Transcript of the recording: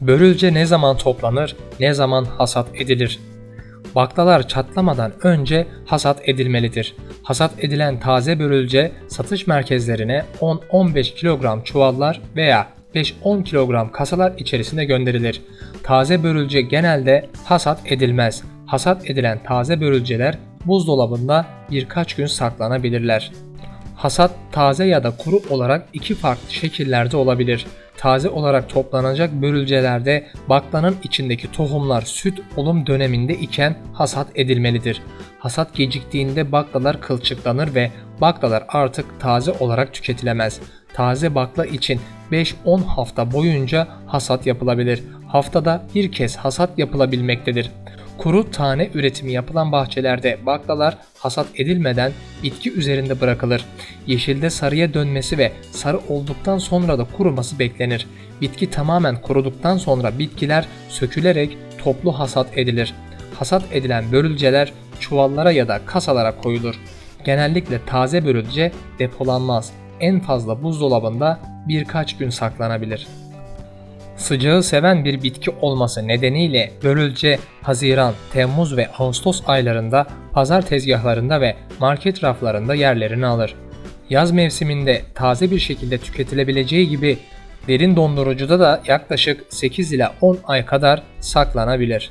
Börülce ne zaman toplanır, ne zaman hasat edilir? Baklalar çatlamadan önce hasat edilmelidir. Hasat edilen taze börülce satış merkezlerine 10-15 kilogram çuvallar veya 5-10 kilogram kasalar içerisinde gönderilir. Taze börülce genelde hasat edilmez. Hasat edilen taze börülceler buzdolabında birkaç gün saklanabilirler. Hasat taze ya da kuru olarak iki farklı şekillerde olabilir. Taze olarak toplanacak börülcelerde baklanın içindeki tohumlar süt olum döneminde iken hasat edilmelidir. Hasat geciktiğinde baklalar kılçıklanır ve baklalar artık taze olarak tüketilemez. Taze bakla için 5-10 hafta boyunca hasat yapılabilir. Haftada bir kez hasat yapılabilmektedir. Kuru tane üretimi yapılan bahçelerde baklalar hasat edilmeden bitki üzerinde bırakılır. Yeşilde sarıya dönmesi ve sarı olduktan sonra da kuruması beklenir. Bitki tamamen kuruduktan sonra bitkiler sökülerek toplu hasat edilir. Hasat edilen börülceler çuvallara ya da kasalara koyulur. Genellikle taze börülce depolanmaz. En fazla buzdolabında birkaç gün saklanabilir. Sıcağı seven bir bitki olması nedeniyle börülce Haziran, Temmuz ve Ağustos aylarında pazar tezgahlarında ve market raflarında yerlerini alır. Yaz mevsiminde taze bir şekilde tüketilebileceği gibi derin dondurucuda da yaklaşık 8 ila 10 ay kadar saklanabilir.